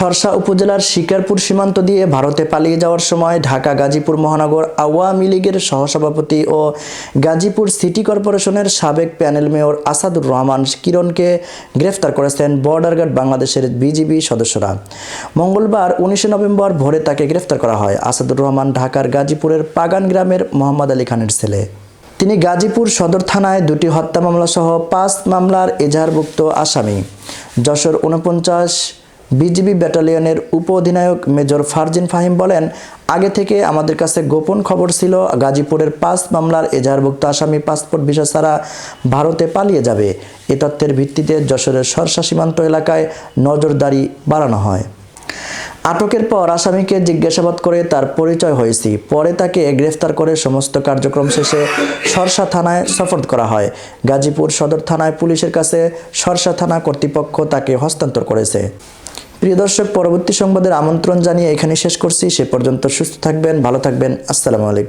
সরসা উপজেলার শিকারপুর সীমান্ত দিয়ে ভারতে পালিয়ে যাওয়ার সময় ঢাকা, গাজীপুর মহানগর আওয়ামী লীগের সহসভাপতি ও গাজীপুর সিটি কর্পোরেশনের সাবেক প্যানেল মেয়র আসাদুর রহমান কিরণকে গ্রেফতার করেছেন বর্ডার গার্ড বাংলাদেশের বিজিবি সদস্যরা। মঙ্গলবার উনিশে নভেম্বর ভোরে তাকে গ্রেফতার করা হয় আসাদুর রহমান ঢাকার গাজীপুরের পাগান গ্রামের মোহাম্মদ আলী খানের ছেলে। তিনি গাজীপুর সদর থানায় দুটি হত্যা মামলা সহ পাঁচ মামলার এজাহারভুক্ত আসামি। যশোর উনপঞ্চাশ বিজিবি ব্যাটালিয়নের উপ অধিনায়ক মেজর ফারজিন ফাহিম বলেন, আগে থেকে আমাদের কাছে গোপন খবর ছিল, গাজীপুরের পাঁচ মামলার এজাহারভুক্ত আসামি পাসপোর্ট ভিসা ছাড়া ভারতে পালিয়ে যাবে। এ তথ্যের ভিত্তিতে যশোরের সরসা সীমান্ত এলাকায় নজরদারি বাড়ানো হয়। আটকের পর আসামিকে জিজ্ঞাসাবাদ করে তার পরিচয় হয়েছি। পরে তাকে গ্রেফতার করে সমস্ত কার্যক্রম শেষে সরসা থানায় সফর করা হয়। গাজীপুর সদর থানায় পুলিশের কাছে সরসা থানা কর্তৃপক্ষ তাকে হস্তান্তর করেছে। প্রিয় দর্শক, পরবর্তী সংবাদের আমন্ত্রণ জানিয়ে এখানে শেষ করছি। সে পর্যন্ত সুস্থ থাকবেন, ভালো থাকবেন। আসসালামু আলাইকুম।